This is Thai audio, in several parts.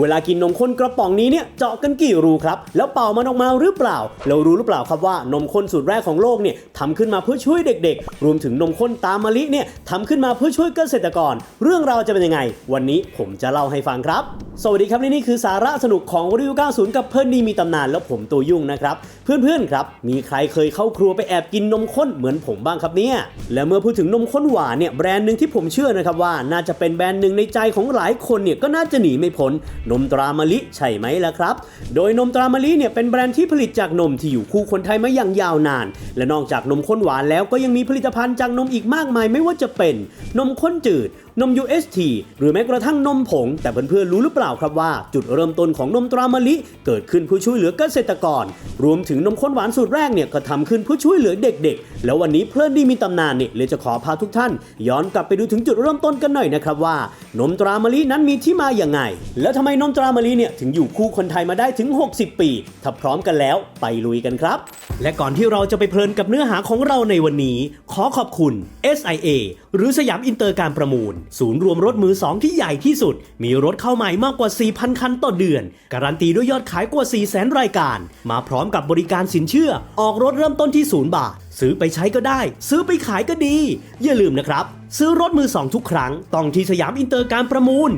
เวลากินนมข้นกระป๋องนี้เนี่ยเจาะกันกี่รูครับ แล้วเป่ามันออกมาหรือเปล่า เรารู้หรือเปล่าครับว่านมข้นสูตรแรกของโลกเนี่ยทำขึ้นมาเพื่อช่วยเด็กๆ รวมถึงนมข้นตามมะลิเนี่ยทำขึ้นมาเพื่อช่วยเกษตรกร เรื่องราวจะเป็นยังไง วันนี้ผมจะเล่าให้ฟังครับ สวัสดีครับและนี่คือสาระสนุกของวิว90 กับเพื่อนดีมีตำนานแล้วผมตัวยุ่งนะครับเพื่อนๆครับมีใครเคยเข้าครัวไปแอบกินนมข้นเหมือนผมบ้างครับเนี่ยและเมื่อพูดถึงนมข้นหวานเนี่ยแบรนด์หนึ่งที่ผมเชื่อนะครับว่าน่าจะเป็นแบรนด์หนึ่งในใจของหลายคนเนี่ยก็น่าจะหนีไม่พ้นนมตรามะลิใช่ไหมล่ะครับ โดยนมตรามะลิเนี่ยเป็นแบรนด์ที่ผลิตจากนมที่อยู่คู่คนไทยมาอย่างยาวนาน และนอกจากนมข้นหวานแล้วก็ยังมีผลิตภัณฑ์จากนมอีกมากมายไม่ว่าจะเป็น นมข้นจืด นม UST หรือแม้กระทั่งนมผง แต่เพื่อนๆรู้หรือเปล่าครับว่า จุดเริ่มต้นของนมตรามะลิ เกิดขึ้นเพื่อช่วยเหลือเกษตรกร รวมถึงนมข้นหวานสูตรแรกเนี่ยก็ทำขึ้นเพื่อช่วยเหลือเด็ก ๆ แล้ววันนี้เพื่อนดีมีตำนานเนี่ยเลยจะขอพาทุกท่าน ย้อนกลับไปดูถึงจุดเริ่มต้นกันหน่อยนะครับว่า นมตรามะลินั้นมีที่มาอย่างไง แล้วทำไมนมตรามะลิเนี่ยถึงอยู่คู่คนไทยมาได้ถึง 60 ปี ถ้าพร้อมกันแล้วไปลุยกันครับ และก่อนที่เราจะไปเพลินกับเนื้อหาของเราในวันนี้ ขอขอบคุณ SIA หรือสยามอินเตอร์การประมูล ศูนย์รวมรถมือสองที่ใหญ่ที่สุด มีรถเข้าใหม่มากกว่า 4,000 คันต่อเดือน การันตีด้วยยอดขายกว่า 4 0 0 0 0รายการ มาพร้อมกับบริการสินเชื่อ ออกรถเริ่มต้นที่0บาท ซื้อไปใช้ก็ได้ ซื้อไปขายก็ดี อย่าลืมนะครับ ซื้อรถมือสองทุกครั้งต้องที่สยามอินเตอร์การประมูล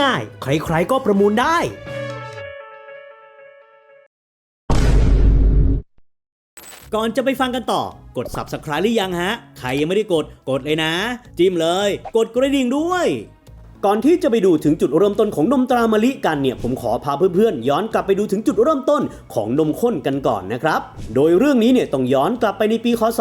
ง่ายๆ ใครๆก็ประมูลได้ ก่อนจะไปฟังกันต่อกด subscribe หรือยังฮะ ใครยังไม่ได้กดกดเลยนะ จิ้มเลย กดกระดิ่งด้วย ก่อนที่จะไปดูถึงจุดเริ่มต้นของนมตรามะลิกันเนี่ยผมขอพาเพื่อนๆย้อนกลับไปดูถึงจุดเริ่มต้นของนมข้นกันก่อนนะครับ โดยเรื่องนี้เนี่ยต้องย้อนกลับไปในปีคศ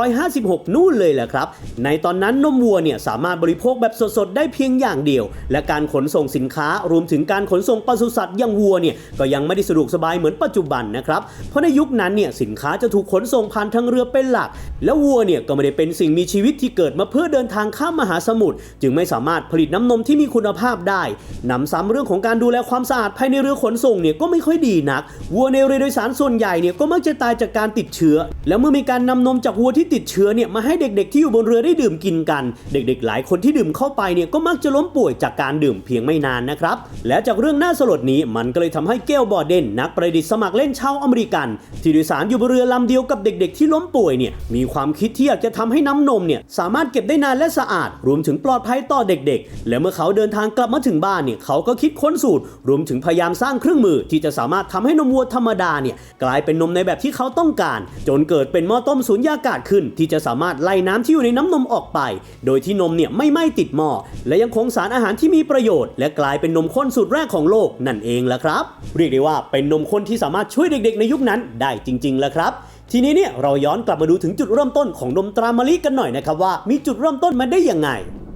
1856 นู่นเลยแหละครับ ในตอนนั้นนมวัวเนี่ยสามารถบริโภคแบบสดๆ ได้เพียงอย่างเดียว และการขนส่งสินค้ารวมถึงการขนส่งปศุสัตว์อย่างวัวเนี่ยก็ยังไม่ได้สะดวกสบายเหมือนปัจจุบันนะครับ เพราะในยุคนั้นเนี่ยสินค้าจะถูกขนส่งผ่านทางเรือเป็นหลัก แล้ววัวเนี่ยก็ไม่ได้เป็นสิ่งมีชีวิตที่เกิดมาเพื่อเดินทางข้ามมหาสมุทรจึงไม่สามารถผลิตน้ำนมที่มีคุณภาพได้นำซ้ำเรื่องของการดูแลความสะอาดภายในเรือขนส่งเนี่ยก็ไม่ค่อยดีนัก วัวในเรือโดยสารส่วนใหญ่เนี่ยก็มักจะตายจากการติดเชื้อ แล้วเมื่อมีการนำนมจากวัวที่ติดเชื้อเนี่ยมาให้เด็กๆ ที่อยู่บนเรือได้ดื่มกินกัน เด็กๆ หลายคนที่ดื่มเข้าไปเนี่ยก็มักจะล้มป่วยจากการดื่มเพียงไม่นานนะครับและจากเรื่องน่าสลดนี้มันก็เลยทำให้เกลบอร์เดนนักประดิษฐ์สมัครเล่นชาวอเมริกัน ที่โดยสารอยู่บนเรือลำเดียวกับเด็กๆ ที่ล้มป่วยเนี่ยมีความคิดที่อยากจะทำให้น้ำนมเนี่ยสามารถเก็บได้นานและสะอาด รวมถึงปลอดภัยต่อเด็กและเมื่อเขาเดินทางกลับมาถึงบ้านเนี่ยเขาก็คิดค้นสูตร รวมถึงพยายามสร้างเครื่องมือที่จะสามารถทำให้นมวัวธรรมดาเนี่ยกลายเป็นนมในแบบที่เขาต้องการ จนเกิดเป็นหม้อต้มสูญญากาศขึ้น ที่จะสามารถไล่น้ำที่อยู่ในน้ำนมออกไป โดยที่นมเนี่ยไม่ไหม้ติดหม้อและยังคงสารอาหารที่มีประโยชน์ และกลายเป็นนมข้นสูตรแรกของโลกนั่นเองละครับ เรียกได้ว่าเป็นนมข้นที่สามารถช่วยเด็กๆ ในยุคนั้นได้จริงๆละครับทีนี้เนี่ยเราย้อนกลับมาดูถึงจุดเริ่มต้นของนมตรามะลิกันหน่อยนะครับว่ามีจุดเริ่มต้นมาได้ยังไง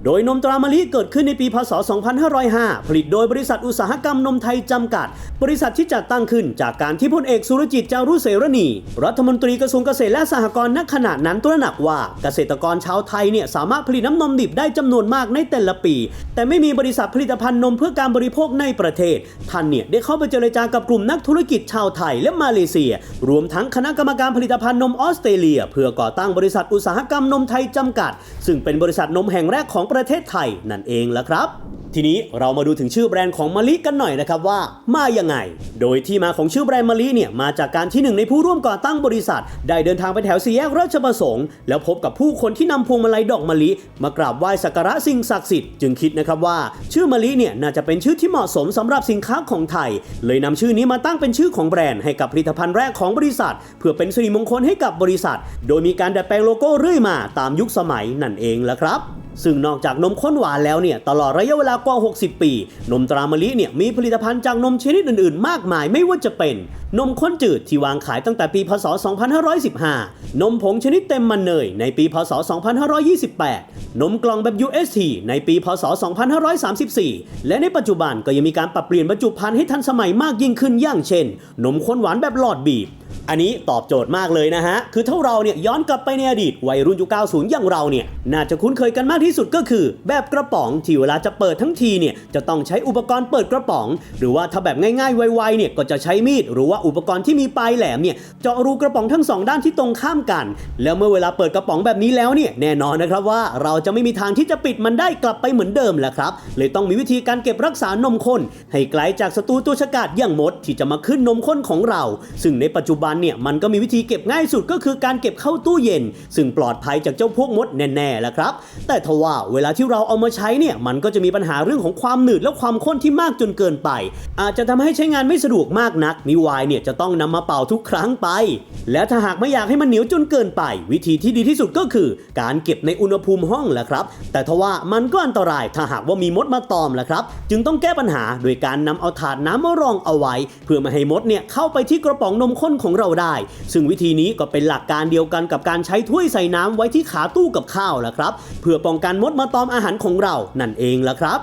โดยนมตรามะลิเกิดขึ้นในปีพศ 2505 ผลิตโดยบริษัทอุตสาหกรรมนมไทยจำกัด บริษัทที่จัดตั้งขึ้นจากการที่พลเอกสุรจิตจารุเสรณี รัฐมนตรีกระทรวงเกษตรและสหกรณ์ณขณะนั้นตระหนักว่าเกษตรกรชาวไทยเนี่ยสามารถผลิตน้ำนมดิบได้จำนวนมากในแต่ละปี แต่ไม่มีบริษัทผลิตภัณฑ์นมเพื่อการบริโภคในประเทศ ท่านเนี่ยได้เข้าไปเจรจากับกลุ่มนักธุรกิจชาวไทยและมาเลเซีย รวมทั้งคณะกรรมการผลิตภัณฑ์นมออสเตรเลีย เพื่อก่อตั้งบริษัทอุตสาหกรรมนมไทยจำกัด ซึ่งเป็นบริษัทนมแห่งแรกของประประเทศไทยนั่นเองละครับ ทีนี้เรามาดูถึงชื่อแบรนด์ของมะลิกันหน่อยนะครับว่ามายังไง โดยที่มาของชื่อแบรนด์มะลิเนี่ยมาจากการที่หนึ่งในผู้ร่วมก่อตั้งบริษัท ได้เดินทางไปแถวสี่แยกราชประสงค์ แล้วพบกับผู้คนที่นำพวงมาลัยดอกมะลิ มากราบไหว้สักการะสิ่งศักดิ์สิทธิ์จึงคิดนะครับว่า ชื่อมะลิเนี่ยน่าจะเป็นชื่อที่เหมาะสมสำหรับสินค้าของไทย เลยนำชื่อนี้มาตั้งเป็นชื่อของแบรนด์ให้กับผลิตภัณฑ์แรกของบริษัท เพื่อเป็นสิริมงคลให้กับบริษัท โดยมีการดัดแปลงโลโก้เรื่อยมาตามยุคสมัยนั่นเองละครับ ซึ่งนอกจากนมข้นหวานแล้วเนี่ยตลอดระยะเวลากว่า 60 ปี นมตรามะลิเนี่ยมีผลิตภัณฑ์จากนมชนิดอื่นๆ มากมายไม่ว่าจะเป็น นมข้นจืดที่วางขายตั้งแต่ปีพศ 2515 นมผงชนิดเต็มมันเนยในปีพศ 2528 นมกล่องแบบ UST ในปีพศ 2534 และในปัจจุบันก็ยังมีการปรับเปลี่ยนบรรจุภัณฑ์ให้ทันสมัยมากยิ่งขึ้นอย่างเช่น นมข้นหวานแบบหลอดบีบอันนี้ตอบโจทย์มากเลยนะฮะ คือถ้าเราเนี่ยย้อนกลับไปในอดีตวัยรุ่นยุค 90 อย่างเราเนี่ย น่าจะคุ้นเคยกันมากที่สุดก็คือ แบบกระป๋องที่เวลาจะเปิดทั้งทีเนี่ยจะต้องใช้อุปกรณ์เปิดกระป๋อง หรือว่าถ้าแบบง่ายๆ ไวๆเนี่ยก็จะใช้มีด หรือว่าอุปกรณ์ที่มีปลายแหลมเนี่ยเจาะรูกระป๋องทั้งสองด้านที่ตรงข้ามกัน แล้วเมื่อเวลาเปิดกระป๋องแบบนี้แล้วเนี่ยแน่นอนนะครับว่าเราจะไม่มีทางที่จะปิดมันได้กลับไปเหมือนเดิมแหละครับ เลยต้องมีวิธีการเก็บรักษานมข้นให้ไกลจากศัตรูตัวฉกาจอย่างมดที่จะมาขึ้นนมข้นของเรา ซึ่งในปัจจุบันเนี่ยมันก็มีวิธีเก็บง่ายสุดก็คือการเก็บเข้าตู้เย็น ซึ่งปลอดภัยจากเจ้าพวกมดแน่ๆแหละครับ แต่ทว่าเวลาที่เราเอามาใช้เนี่ยมันก็จะมีปัญหาเรื่องของความหนืดและความข้นที่มากจนเกินไป อาจจะทำให้ใช้งานไม่สะดวกมากนักนิวายเนี่ยจะต้องนำมาเป่าทุกครั้งไป และถ้าหากไม่อยากให้มันเหนียวจนเกินไป วิธีที่ดีที่สุดก็คือ การเก็บในอุณหภูมิห้องแหละครับ แต่ทว่ามันก็อันตรายถ้าหากว่ามีมดมาตอมแหละครับ จึงต้องแก้ปัญหาโดยการนำเอาถาดน้ำมารองเอาไว้ เพื่อไม่ให้มดเนี่ยเข้าไปที่กระป๋องนมข้นของเราได้ ซึ่งวิธีนี้ก็เป็นหลักการเดียวกันกับการใช้ถ้วยใส่น้ำไว้ที่ขาตู้กับข้าวแหละครับ เพื่อป้องกันมดมาตอมอาหารของเรานั่นเองแหละครับ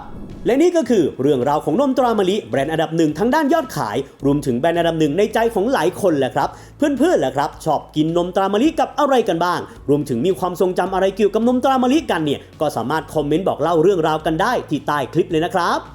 และนี่ก็คือเรื่องราวของนมตรามะลิแบรนด์อันดับหนึ่งทั้งด้านยอดขาย รวมถึงแบรนด์อันดับหนึ่งในใจของหลายคนแหละครับ เพื่อนๆแหละครับ ชอบกินนมตรามะลิกับอะไรกันบ้าง รวมถึงมีความทรงจำอะไรเกี่ยวกับนมตรามะลิกันเนี่ยก็สามารถคอมเมนต์บอกเล่าเรื่องราวกันได้ที่ใต้คลิปเลยนะครับ